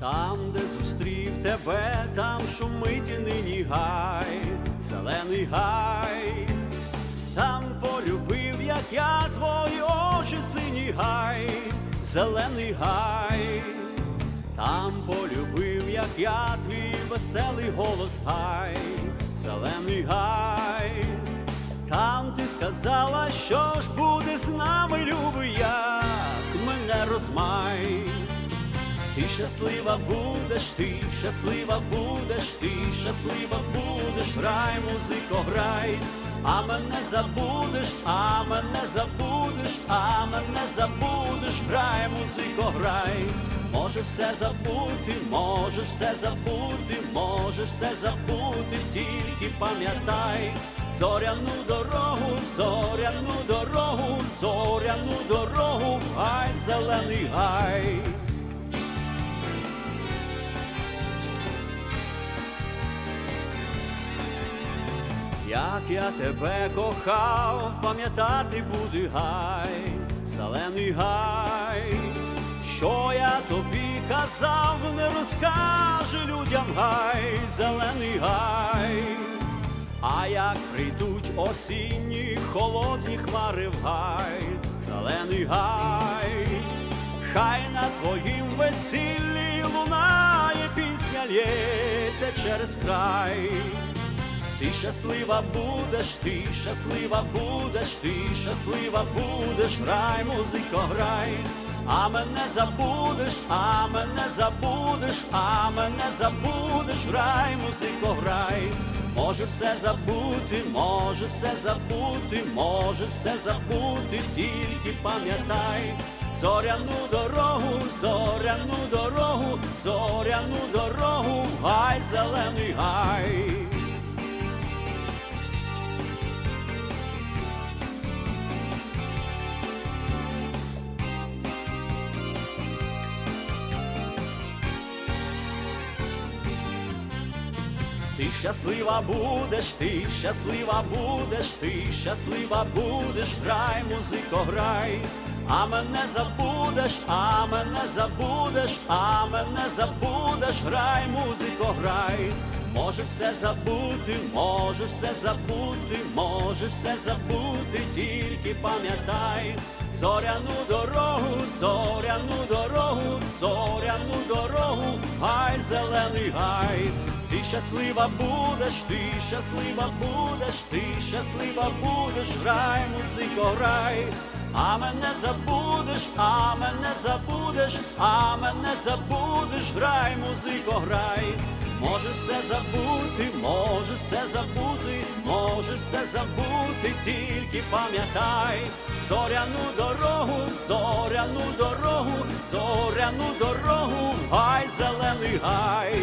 Там, де зустрів тебе, там шумить і нині гай, зелений гай, там полюбив, як я твої очі сині гай, зелений гай, там полюбив, як я твій веселий голос гай, зелений гай, там ти сказала, що ж буде з нами, любий, як мене розмай. Ти щаслива будеш, ти щаслива будеш, ти щаслива будеш, грай, музико, грай, а мене забудеш, а мене забудеш, а мене забудеш, грай, музико, грай, може все забути, можеш все забути, можеш все забути, тільки пам'ятай. Зоряну дорогу, зоряну дорогу, зоряну дорогу, гай, зелений гай. Як я тебе кохав, пам'ятати буде гай, зелений гай, що я тобі казав, не розкаже людям гай, зелений гай, а як прийдуть осінні холодні хмари в гай, зелений гай, хай на твоїм весіллі лунає пісня лється через край. Ти щаслива будеш, ти щаслива будеш, ти щаслива будеш, грай, музико, грай, а мене забудеш, а мене забудеш, а мене забудеш, грай, музико, грай, може все забути, може все забути, може все забути, тільки пам'ятай. Зоряну дорогу, зоряну дорогу, зоряну дорогу, гай, зелений гай. Ти щаслива будеш, ти щаслива будеш, ти щаслива будеш, грай, музико, грай, а мене забудеш, а мене забудеш, а мене забудеш, грай, музико, грай, може все забути, може все забути, може все забути, тільки пам'ятай. Зоряну дорогу, зоряну дорогу, зоряну дорогу, гай, зелений гай, ти щаслива будеш, ти щаслива будеш, ти щаслива будеш, грай, музико, грай, а мене забудеш, а мене забудеш, а мене забудеш, грай, музико, грай. Може все забути, може все забути, може все забути, тільки пам'ятай. Зоряну дорогу, зоряну дорогу, зоряну дорогу, гай, зелений гай.